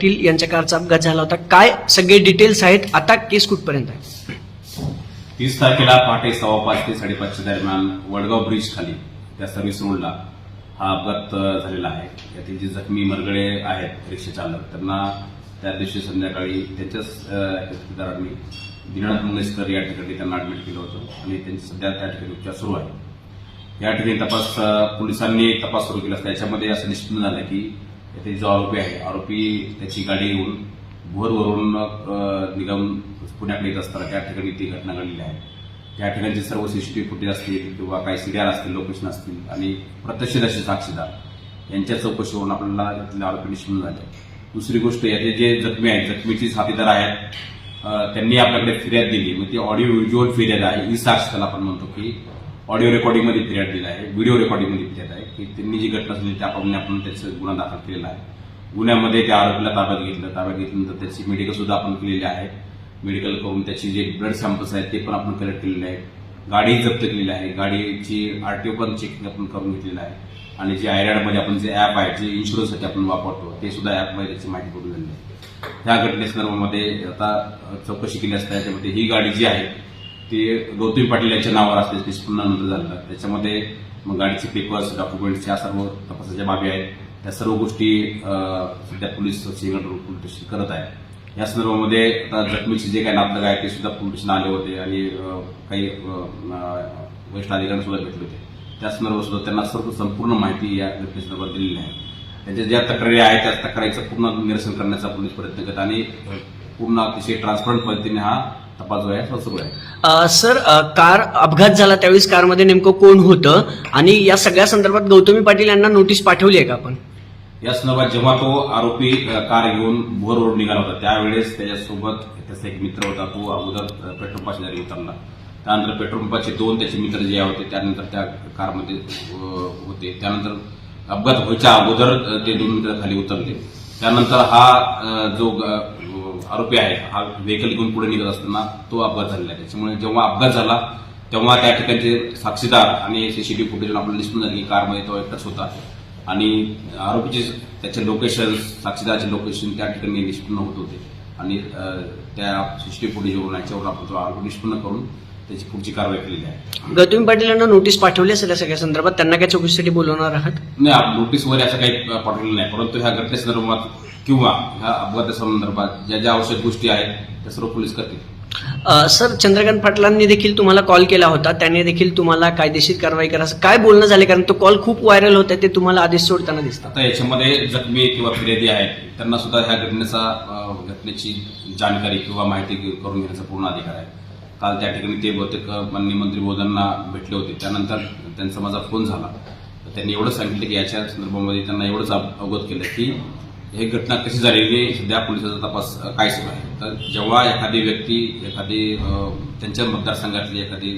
पाटील यांच्या कारचा अपघात झाला होता. काय सगळे डिटेल्स आहेत? आता केस कुठपर्यंत आहे? तीस तारखेला पहाटे सव्वा पाच ते साडेपाचच्या दरम्यान वडगाव ब्रिज खाली त्या सर्व्हिस रोडला हा अपघात झालेला आहे. यातील जे जखमी मरगळे आहेत रिक्षा चालक त्यांना त्या दिवशी संध्याकाळी त्यांच्याच अ, दिनानाथ मंगेशकर या ठिकाणी त्यांना ऍडमिट केलं होतं आणि त्यांचे सध्या त्या ठिकाणी उपचार सुरू आहे. या ठिकाणी तपास पोलिसांनी तपास सुरू केला असता याच्यामध्ये असं निष्पन्न झालं की येथे जो आरोपी आहे आरोपी त्याची गाडी येऊन भोरवरून निगम पुण्याकडे येत असताना त्या ठिकाणी ती घटना घडलेली आहे. त्या ठिकाणचे सर्व सीसीटीव्ही फुटेज असतील किंवा काही सिरियल असतील लोकेशन असतील आणि प्रत्यक्षदर्शी साक्षीदार यांच्या चौकशीवरून आपल्याला यातले आरोपी निष्पन्न झाले दुसरी गोष्ट याचे जे जखमी आहेत जखमीची साथीदार आहेत त्यांनी आपल्याकडे फिर्याद दिली. मग ती ऑडिओ व्हिज्युअल फिर्याद आहे ही साक्ष त्याला आपण म्हणतो की ऑडिओ रेकॉर्डिंगमध्ये फिर्याद दिला आहे व्हिडिओ रेकॉर्डिंगमध्ये फिर्याद आहे की त्यांनी जी घटना झाली त्याप्रमाणे आपण त्याचं गुन्हा दाखल केलेला आहे. गुन्ह्यामध्ये त्या आरोपीला ताब्यात घेतलं ताब्यात घेतल्यानंतर त्याची मेडिकल सुद्धा आपण केलेली आहे. मेडिकल करून त्याची जे ब्लड सॅम्पल्स आहेत ते पण आपण कलेक्ट केलेले आहेत. गाडी जप्त केलेली आहे. गाडीची आरटीओ पण चेकिंग आपण करून घेतलेलं आहे. आणि जे आयरॅडमध्ये आपण जे ॲप आहे जे इन्शुरन्ससाठी आपण वापरतो ते सुद्धा ॲपमध्ये त्याची माहिती करून झालेली आहे ह्या घटनेसंदर्भामध्ये आता चौकशी केली असता त्याच्यामध्ये ही गाडी जी आहे ते गौतमी पाटील यांच्या नावावर असते निष्पन्नानंतर झालं. त्याच्यामध्ये मग गाडीचे पेपर्स डॉक्युमेंट्स या सर्व तपासाच्या बाबी आहेत. त्या सर्व गोष्टी सध्या police single road police station करत आहे. या संदर्भामध्ये आता जखमीचे जे काही नातलग आहे ते सुद्धा पोलीस स्टेशन आले होते आणि काही वरिष्ठ अधिकाऱ्यांना सुद्धा भेटले होते. त्या संदर्भात सुद्धा त्यांना सर्व संपूर्ण माहिती या घटनेसंदर्भात दिलेली आहे. त्यांच्या ज्या तक्रारी आहेत त्या तक्रारीचं पूर्ण निरसन करण्याचा पोलीस प्रयत्न करत आणि पूर्ण अतिशय ट्रान्सपरंट पद्धतीने हा तपास जो आहे. तो सुरू आहे कार अपघात झाला त्यावेळेस कारमध्ये नेमकं कोण होतं? आणि या सगळ्या संदर्भात गौतमी पाटील यांना नोटीस पाठवली आहे का आपण? या संदर्भात जेव्हा तो आरोपी कार घेऊन भोर रोड निघाला होता त्यावेळेस त्याच्यासोबत त्याचा एक मित्र होता तो अगोदर पेट्रोल पंपा शेजारी उतरला. त्यानंतर पेट्रोल पंपाचे दोन त्याचे मित्र जे होते त्यानंतर त्या कारमध्ये होते. त्यानंतर अपघात व्हायच्या अगोदर ते दोन मित्र खाली उतरले. त्यानंतर हा जो आरोपी आहे. हा व्हेकल घेऊन पुढे निघत असताना तो अपघात झालेला आहे. त्याच्यामुळे जेव्हा अपघात झाला तेव्हा त्या ठिकाणचे साक्षीदार आणि सीसीटीव्ही फुटेज आपल्याला दिसून झाली की कारमध्ये तो एकटाच होता. आणि आरोपीचे त्याचे लोकेशन साक्षीदाराचे लोकेशन त्या ठिकाणी निष्पन्न होत होते. आणि त्या सीसीटीव्ही फुटेजवरून याच्यावर आपण तो आरोपी निष्पन्न करून त्याची पुढची कारवाई केलेली आहे. गौतमी पाटील यांना नोटीस पाठवली असेल या सगळ्या संदर्भात? त्यांना काय चौकशीसाठी बोलवणार आहात? नाही आप- नोटीस वगैरे असं काही पाठवलेलं नाही. परंतु ह्या घटनेसंदर्भात किंवा ह्या अपघातासंदर्भात ज्या ज्या आवश्यक गोष्टी आहेत त्या सर्व पोलीस करतील. सर चंद्रकांत पाटलांनी देखील तुम्हाला कॉल केला होता. त्याने देखील तुम्हाला कायदेशीर कारवाई करा काय बोलणं झाले कारण तो कॉल खूप व्हायरल होता ते तुम्हाला आदेश सोडताना दिसतात. आता याच्यामध्ये जखमी किंवा फिर्यादी आहेत त्यांना सुद्धा ह्या घटनेचा घटनेची जाणकारी किंवा माहिती करून घेण्याचा पूर्ण अधिकार आहे. काल त्या ठिकाणी ते बहुतेक माननीय मंत्री मोदींना भेटले होते. त्यानंतर त्यांचा माझा फोन झाला. तर त्यांनी एवढं सांगितलं की याच्या संदर्भामध्ये त्यांना एवढंच अवगत केलं की हे घटना कशी झालेली आहे, सध्या पोलिसाचा तपास काय सुरू आहे? तर जेव्हा एखादी व्यक्ती एखादी त्यांच्या मतदारसंघातली एखादी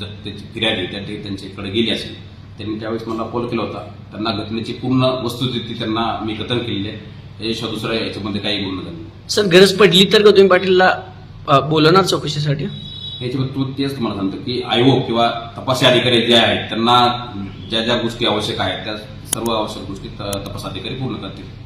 त्याची फिर्यादी त्या ठिकाणी त्यांच्याकडे गेली असेल त्यांनी त्यावेळेस मला कॉल केला होता. त्यांना घटनेची पूर्ण वस्तुस्थिती त्यांना मी कथन केलेली आहे. याच्या दुसरं याच्यामध्ये काही बोलणं झालं नाही. सर गरज पडली तर गौतमी पाटीलला बोलवणार चौकशीसाठी? याच्यामध्ये तू तेच तुम्हाला सांगतो की आयोग किंवा तपासी अधिकारी जे आहेत त्यांना ज्या ज्या गोष्टी आवश्यक आहेत त्या सर्व आवश्यक गोष्टी त- तपास अधिकारी पूर्ण करतील.